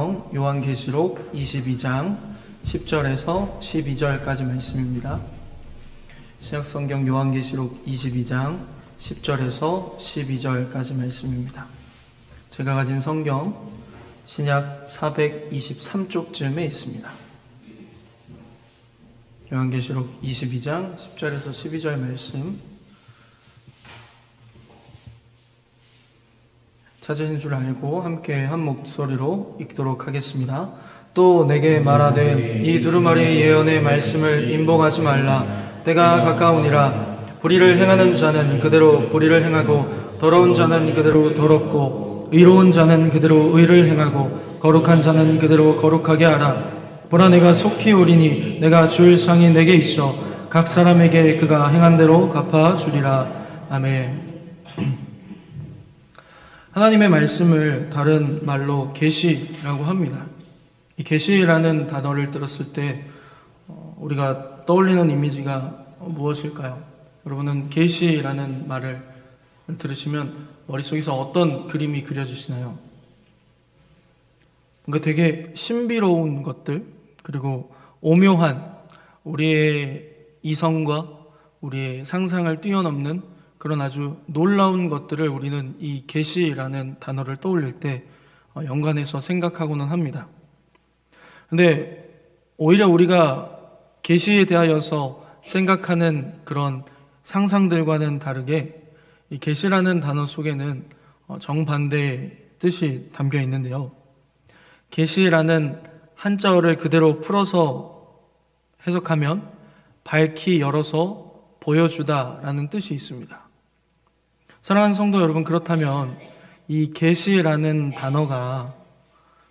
성경 요한계시록 22장 10절에서 12절까지 말씀입니다. 신약 성경 요한계시록 22장 10절에서 12절까지 말씀입니다. 제가 가진 성경 신약 423쪽쯤에 있습니다. 요한계시록 22장 10절에서 12절 말씀 찾으신 줄 알고 함께 한 목소리로 읽도록 하겠습니다. 또 내게 말하되 이 두루마리의 예언의 말씀을 인봉하지 말라 때가 가까우니라 불의를 행하는 자는 그대로 불의를 행하고 더러운 자는 그대로 더럽고 의로운 자는 그대로 의를 행하고 거룩한 자는 그대로 거룩하게 하라 보라 내가 속히 오리니 내가 줄 상이 내게 있어 각 사람에게 그가 행한 대로 갚아 주리라 아멘. 하나님의 말씀을 다른 말로 계시라고 합니다. 이 계시라는 단어를 들었을 때 어, 우리가 떠올리는 이미지가 무엇일까요? 여러분은 계시라는 말을 들으시면 머릿속에서 어떤 그림이 그려지시나요? 뭔가 되게 신비로운 것들 그리고 오묘한 우리의 이성과 우리의 상상을 뛰어넘는 그런 아주 놀라운 것들을 우리는 이 계시라는 단어를 떠올릴 때 어, 연관해서 생각하고는 합니다. 근데 오히려 우리가 계시에 대하여서 생각하는 그런 상상들과는 다르게 이 계시라는 단어 속에는 어, 정반대의 뜻이 담겨 있는데요. 계시라는 한자어를 그대로 풀어서 해석하면 밝히 열어서 보여주다라는 뜻이 있습니다. 사랑하는 성도 여러분 그렇다면 이 계시라는 단어가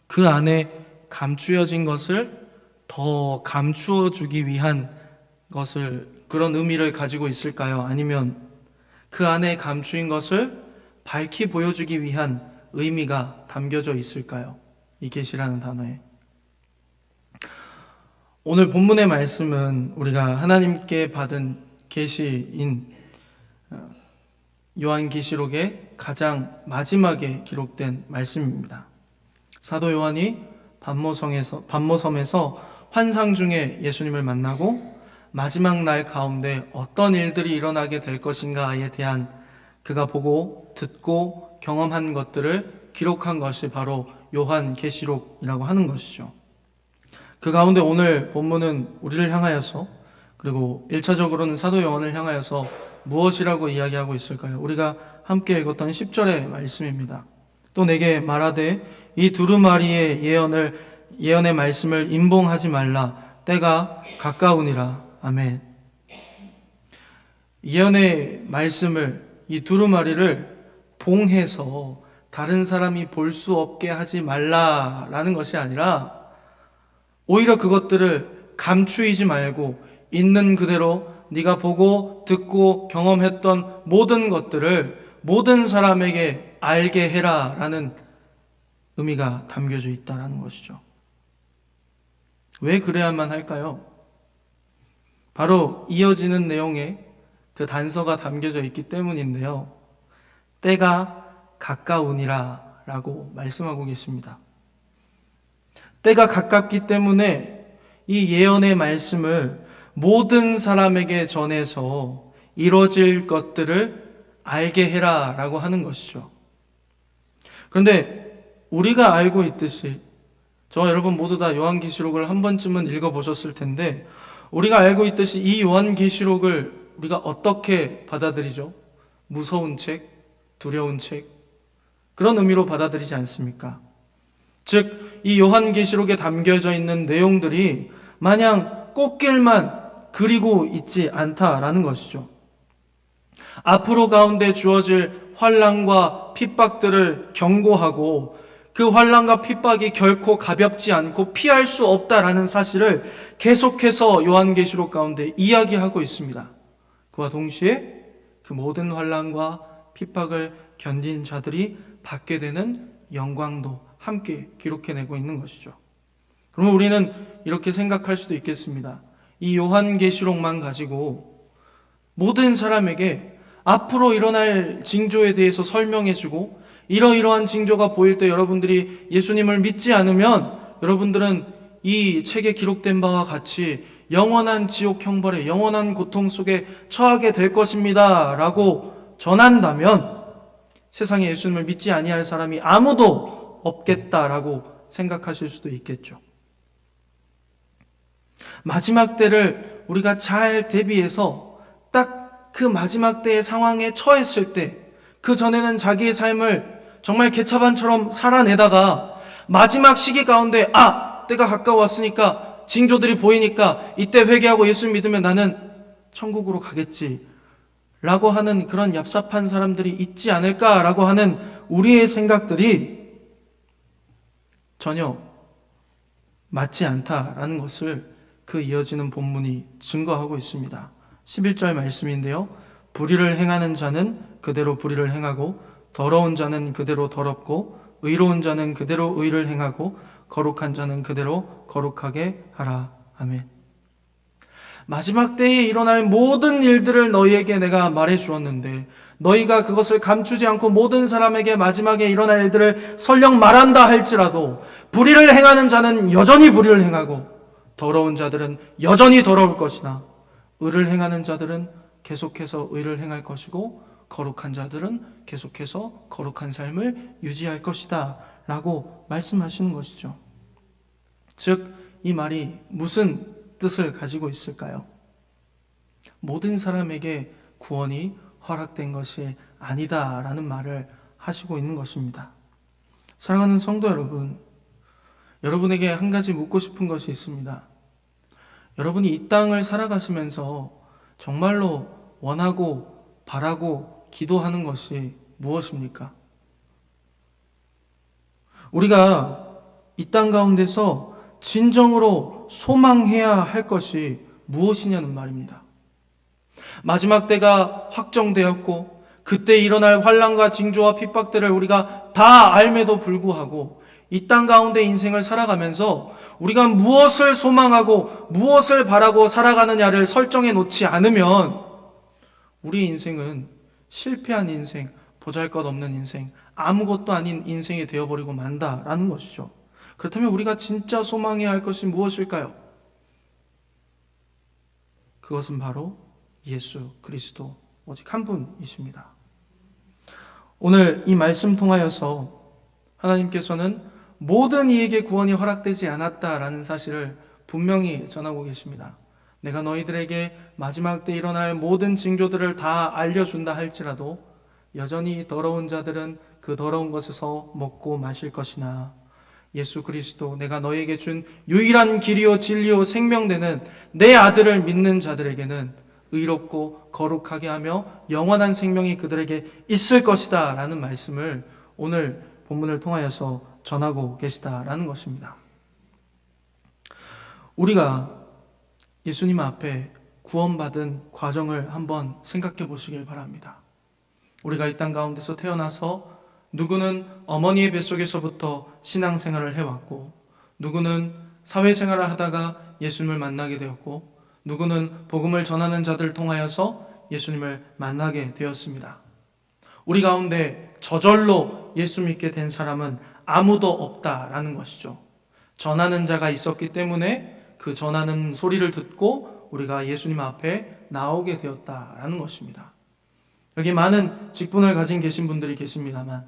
그 안에 감추어진 것을 더 감추어 주기 위한 것을 그런 의미를 가지고 있을까요? 아니면 그 안에 감추인 것을 밝히 보여주기 위한 의미가 담겨져 있을까요? 이 계시라는 단어에. 오늘 본문의 말씀은 우리가 하나님께 받은 계시인 어, 요한계시록의 가장 마지막에 기록된 말씀입니다. 사도 요한이 반모성에서 반모섬에서 환상 중에 예수님을 만나고 마지막 날 가운데 어떤 일들이 일어나게 될 것인가에 대한 그가 보고 듣고 경험한 것들을 기록한 것이 바로 요한 계시록이라고 하는 것이죠. 그 가운데 오늘 본문은 우리를 향하여서 그리고 1차적으로는 사도 요한을 향하여서 무엇이라고 이야기하고 있을까요? 우리가 함께 읽었던 10절의 말씀입니다. 또 내게 말하되 이 두루마리의 예언을 예언의 말씀을 임봉하지 말라 때가 가까우니라. 아멘. 예언의 말씀을 이 두루마리를 봉해서 다른 사람이 볼 수 없게 하지 말라라는 것이 아니라 오히려 그것들을 감추이지 말고 있는 그대로 네가 보고 듣고 경험했던 모든 것들을 모든 사람에게 알게 해라라는 의미가 담겨져 있다라는 것이죠. 왜 그래야만 할까요? 바로 이어지는 내용에 그 단서가 담겨져 있기 때문인데요. 때가 가까우니라 라고 말씀하고 계십니다. 때가 가깝기 때문에 이 예언의 말씀을 모든 사람에게 전해서 이루어질 것들을 알게 해라 라고 하는 것이죠. 그런데 우리가 알고 있듯이 저 여러분 모두 다 요한계시록을 한 번쯤은 읽어보셨을 텐데 우리가 알고 있듯이 이 요한계시록을 우리가 어떻게 받아들이죠? 무서운 책, 두려운 책 그런 의미로 받아들이지 않습니까? 즉, 이 요한계시록에 담겨져 있는 내용들이 마냥 꽃길만 그리고 있지 않다라는 것이죠. 앞으로 가운데 주어질 환란과 핍박들을 경고하고 그 환란과 핍박이 결코 가볍지 않고 피할 수 없다라는 사실을 계속해서 요한계시록 가운데 이야기하고 있습니다. 그와 동시에 그 모든 환란과 핍박을 견딘 자들이 받게 되는 영광도 함께 기록해내고 있는 것이죠. 그러면 우리는 이렇게 생각할 수도 있겠습니다. 이 요한계시록만 가지고 모든 사람에게 앞으로 일어날 징조에 대해서 설명해주고 이러이러한 징조가 보일 때 여러분들이 예수님을 믿지 않으면 여러분들은 이 책에 기록된 바와 같이 영원한 지옥 형벌에 영원한 고통 속에 처하게 될 것입니다. 라고 전한다면 세상에 예수님을 믿지 아니할 사람이 아무도 없겠다라고 생각하실 수도 있겠죠. 마지막 때를 우리가 잘 대비해서 딱 그 마지막 때의 상황에 처했을 때 그 전에는 자기의 삶을 정말 개차반처럼 살아내다가 마지막 시기 가운데 아 때가 가까웠으니까 징조들이 보이니까 이때 회개하고 예수 믿으면 나는 천국으로 가겠지 라고 하는 그런 얍삽한 사람들이 있지 않을까라고 하는 우리의 생각들이 전혀 맞지 않다라는 것을 그 이어지는 본문이 증거하고 있습니다. 11절 말씀인데요. 불의를 행하는 자는 그대로 불의를 행하고 더러운 자는 그대로 더럽고 의로운 자는 그대로 의를 행하고 거룩한 자는 그대로 거룩하게 하라. 아멘. 마지막 때에 일어날 모든 일들을 너희에게 내가 말해 주었는데 너희가 그것을 감추지 않고 모든 사람에게 마지막에 일어날 일들을 설령 말한다 할지라도 불의를 행하는 자는 여전히 불의를 행하고 더러운 자들은 여전히 더러울 것이나 의를 행하는 자들은 계속해서 의를 행할 것이고 거룩한 자들은 계속해서 거룩한 삶을 유지할 것이다 라고 말씀하시는 것이죠. 즉, 이 말이 무슨 뜻을 가지고 있을까요? 모든 사람에게 구원이 허락된 것이 아니다 라는 말을 하시고 있는 것입니다. 사랑하는 성도 여러분, 여러분에게 한 가지 묻고 싶은 것이 있습니다. 여러분이 이 땅을 살아가시면서 정말로 원하고 바라고 기도하는 것이 무엇입니까? 우리가 이 땅 가운데서 진정으로 소망해야 할 것이 무엇이냐는 말입니다. 마지막 때가 확정되었고 그때 일어날 환란과 징조와 핍박들을 우리가 다 알매도 불구하고 이 땅 가운데 인생을 살아가면서 우리가 무엇을 소망하고 무엇을 바라고 살아가느냐를 설정해 놓지 않으면 우리 인생은 실패한 인생, 보잘 것 없는 인생, 아무것도 아닌 인생이 되어버리고 만다라는 것이죠. 그렇다면 우리가 진짜 소망해야 할 것이 무엇일까요? 그것은 바로 예수 그리스도 오직 한 분이십니다. 오늘 이 말씀 통하여서 하나님께서는 모든 이에게 구원이 허락되지 않았다라는 사실을 분명히 전하고 계십니다. 내가 너희들에게 마지막 때 일어날 모든 징조들을 다 알려준다 할지라도 여전히 더러운 자들은 그 더러운 것에서 먹고 마실 것이나 예수 그리스도 내가 너에게 준 유일한 길이요 진리요 생명되는 내 아들을 믿는 자들에게는 의롭고 거룩하게 하며 영원한 생명이 그들에게 있을 것이다 라는 말씀을 오늘 본문을 통하여서 전하고 계시다라는 것입니다. 우리가 예수님 앞에 구원받은 과정을 한번 생각해 보시길 바랍니다. 우리가 이 땅 가운데서 태어나서 누구는 어머니의 뱃속에서부터 신앙생활을 해왔고, 누구는 사회생활을 하다가 예수님을 만나게 되었고, 누구는 복음을 전하는 자들을 통하여서 예수님을 만나게 되었습니다. 우리 가운데 저절로 예수 믿게 된 사람은 아무도 없다라는 것이죠. 전하는 자가 있었기 때문에 그 전하는 소리를 듣고 우리가 예수님 앞에 나오게 되었다라는 것입니다. 여기 많은 직분을 가진 계신 분들이 계십니다만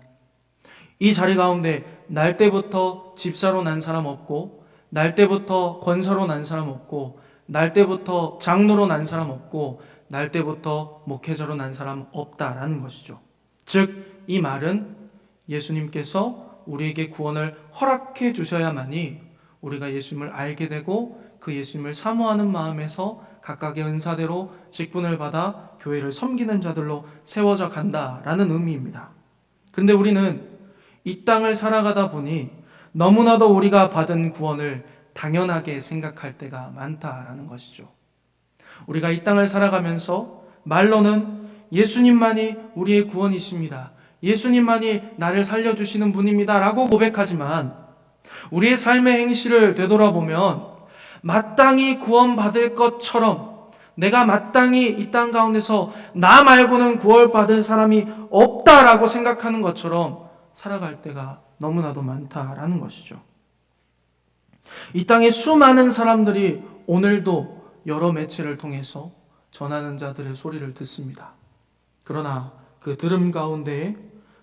이 자리 가운데 날 때부터 집사로 난 사람 없고 날 때부터 권사로 난 사람 없고 날 때부터 장로로 난 사람 없고 날 때부터 목회자로 난 사람 없다라는 것이죠. 즉 이 말은 예수님께서 우리에게 구원을 허락해 주셔야만이 우리가 예수님을 알게 되고 그 예수님을 사모하는 마음에서 각각의 은사대로 직분을 받아 교회를 섬기는 자들로 세워져 간다라는 의미입니다. 그런데 우리는 이 땅을 살아가다 보니 너무나도 우리가 받은 구원을 당연하게 생각할 때가 많다라는 것이죠. 우리가 이 땅을 살아가면서 말로는 예수님만이 우리의 구원이십니다. 예수님만이 나를 살려주시는 분입니다. 라고 고백하지만 우리의 삶의 행실을 되돌아보면 마땅히 구원받을 것처럼 내가 마땅히 이 땅 가운데서 나 말고는 구원받은 사람이 없다라고 생각하는 것처럼 살아갈 때가 너무나도 많다라는 것이죠. 이 땅에 수많은 사람들이 오늘도 여러 매체를 통해서 전하는 자들의 소리를 듣습니다. 그러나 그 들음 가운데에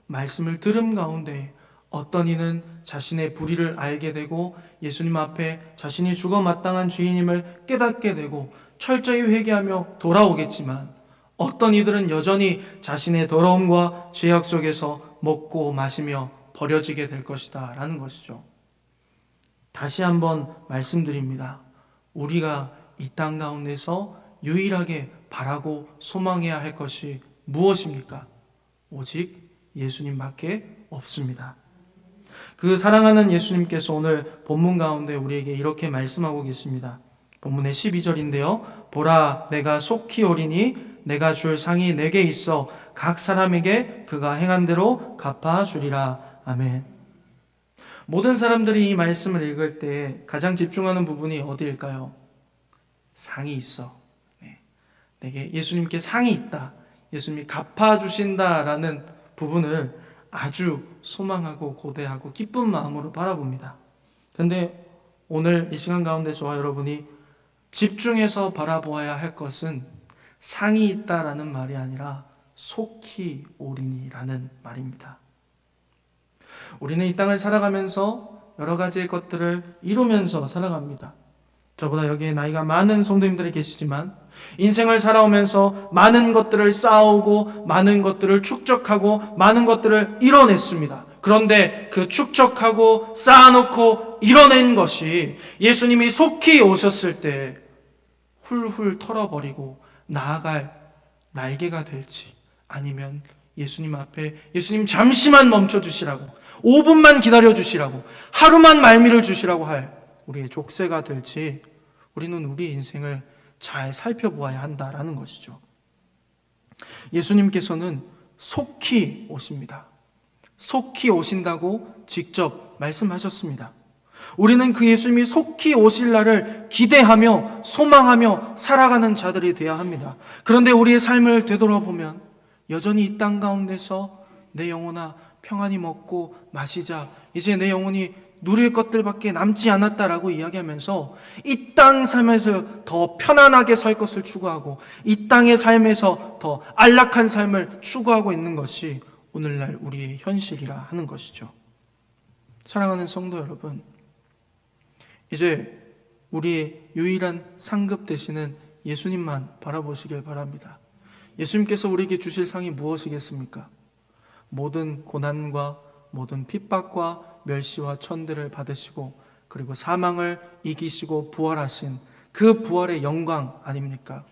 말씀을 들음 가운데에 어떤 이는 자신의 불의를 알게 되고 예수님 앞에 자신이 죽어 마땅한 죄인임을 깨닫게 되고 철저히 회개하며 돌아오겠지만 어떤 이들은 여전히 자신의 더러움과 죄악 속에서 먹고 마시며 버려지게 될 것이다 라는 것이죠. 다시 한번 말씀드립니다. 우리가 이 땅 가운데서 유일하게 바라고 소망해야 할 것이 무엇입니까? 오직 예수님밖에 없습니다. 그 사랑하는 예수님께서 오늘 본문 가운데 우리에게 이렇게 말씀하고 계십니다. 본문의 12절인데요. 보라, 내가 속히 오리니 내가 줄 상이 내게 있어 각 사람에게 그가 행한 대로 갚아 주리라. 아멘. 모든 사람들이 이 말씀을 읽을 때 가장 집중하는 부분이 어디일까요? 상이 있어. 네. 내게 예수님께 상이 있다. 예수님이 갚아 주신다라는 부분을 아주 소망하고 고대하고 기쁜 마음으로 바라봅니다. 근데 오늘 이 시간 가운데 저와 여러분이 집중해서 바라보아야 할 것은 상이 있다라는 말이 아니라 속히 오리니라는 말입니다. 우리는 이 땅을 살아가면서 여러 가지의 것들을 이루면서 살아갑니다. 저보다 여기에 나이가 많은 성도님들이 계시지만 인생을 살아오면서 많은 것들을 쌓아오고 많은 것들을 축적하고 많은 것들을 이뤄냈습니다. 그런데 그 축적하고 쌓아놓고 이뤄낸 것이 예수님이 속히 오셨을 때 훌훌 털어버리고 나아갈 날개가 될지 아니면 예수님 앞에 예수님 잠시만 멈춰 주시라고 5분만 기다려 주시라고 하루만 말미를 주시라고 할 우리의 족쇄가 될지 우리는 우리 인생을 잘 살펴보아야 한다라는 것이죠. 예수님께서는 속히 오십니다. 속히 오신다고 직접 말씀하셨습니다. 우리는 그 예수님이 속히 오실 날을 기대하며 소망하며 살아가는 자들이 되어야 합니다. 그런데 우리의 삶을 되돌아보면 여전히 이 땅 가운데서 내 영혼아 평안히 먹고 마시자. 이제 내 영혼이 누릴 것들밖에 남지 않았다라고 이야기하면서 이 땅 삶에서 더 편안하게 살 것을 추구하고 이 땅의 삶에서 더 안락한 삶을 추구하고 있는 것이 오늘날 우리의 현실이라 하는 것이죠. 사랑하는 성도 여러분, 이제 우리의 유일한 상급 되시는 예수님만 바라보시길 바랍니다. 예수님께서 우리에게 주실 상이 무엇이겠습니까? 모든 고난과 모든 핍박과 멸시와 천대를 받으시고 그리고 사망을 이기시고 부활하신 그 부활의 영광 아닙니까?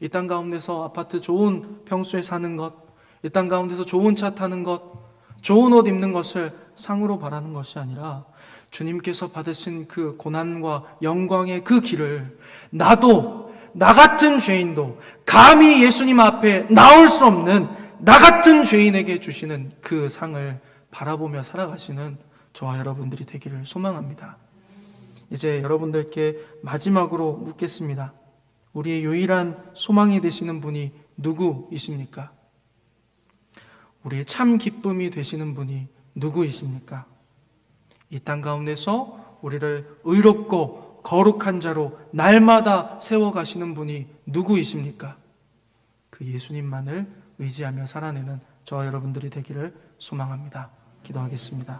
이 땅 가운데서 아파트 좋은 평수에 사는 것, 이 땅 가운데서 좋은 차 타는 것, 좋은 옷 입는 것을 상으로 바라는 것이 아니라 주님께서 받으신 그 고난과 영광의 그 길을 나도 나 같은 죄인도 감히 예수님 앞에 나올 수 없는 나 같은 죄인에게 주시는 그 상을 바라보며 살아가시는 저와 여러분들이 되기를 소망합니다. 이제 여러분들께 마지막으로 묻겠습니다. 우리의 유일한 소망이 되시는 분이 누구이십니까? 우리의 참 기쁨이 되시는 분이 누구이십니까? 이 땅 가운데서 우리를 의롭고 거룩한 자로 날마다 세워가시는 분이 누구이십니까? 그 예수님만을 의지하며 살아내는 저와 여러분들이 되기를 소망합니다. 기도하겠습니다.